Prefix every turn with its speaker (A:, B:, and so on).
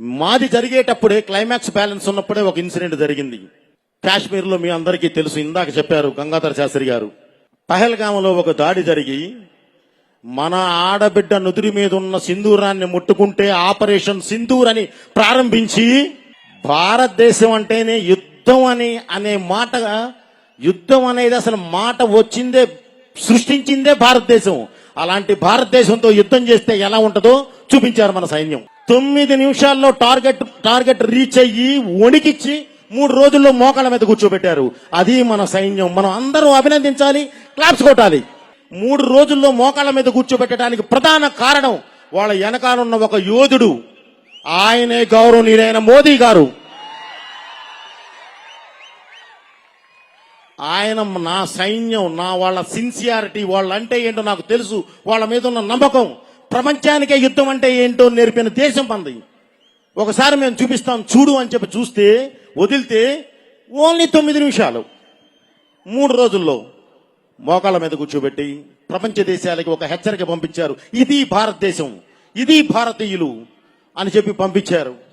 A: మాది జరిగేటప్పుడే climax balance ఉన్నప్పుడే ఒక ఇన్సిడెంట్ జరిగింది. కాశ్మీర్లో మీ అందరికీ తెలుసు ఇందాక చెప్పారు గంగాధర శాస్త్రి గారు. పహల్గామలో ఒక దాడి జరిగి మన ఆడబిడ్డ నుదురి మీద ఉన్న సింధూరాన్ని ముట్టుకుంటే ఆపరేషన్ సింధూర్ అని ప్రారంభించి భారతదేశం అంటేనే యుద్ధం అని అనే మాట యుద్ధం అనేది అసలు మాట వచ్చిందే సృష్టించిందే భారతదేశం. అలాంటి భారతదేశంతో యుద్ధం చేస్తే ఎలా ఉంటుందో చూపించారు మన సైన్యం. తొమ్మిది నిమిషాల్లో టార్గెట్ టార్గెట్ రీచ్ అయ్యి వణికిచ్చి మూడు రోజుల్లో మోకాళ్ళ మీద కూర్చోబెట్టారు. అది మన సైన్యం. మనం అందరూ అభినందించాలి క్లాప్స్ కొట్టాలి. మూడు రోజుల్లో మోకాళ్ళ మీద కూర్చోబెట్టడానికి ప్రధాన కారణం వాళ్ళ వెనకాలన్న ఒక యోధుడు. ఆయనే గౌరవనీయులైన మోదీ గారు. ఆయన నా సైన్యం నా వాళ్ళ సిన్సియారిటీ వాళ్ళంటే ఏంటో నాకు తెలుసు. వాళ్ళ మీద ఉన్న నమ్మకం. ప్రపంచానికే యుద్ధం అంటే ఏంటో నేర్పిన దేశం పంది. ఒకసారి మేము చూపిస్తాం చూడు అని చెప్పి చూస్తే వదిలితే ఓన్లీ తొమ్మిది నిమిషాలు. మూడు రోజుల్లో మోకాళ్ళ మీద కూర్చోబెట్టి ప్రపంచ దేశాలకి ఒక హెచ్చరిక పంపించారు. ఇది భారతదేశం ఇది భారతీయులు అని చెప్పి పంపించారు.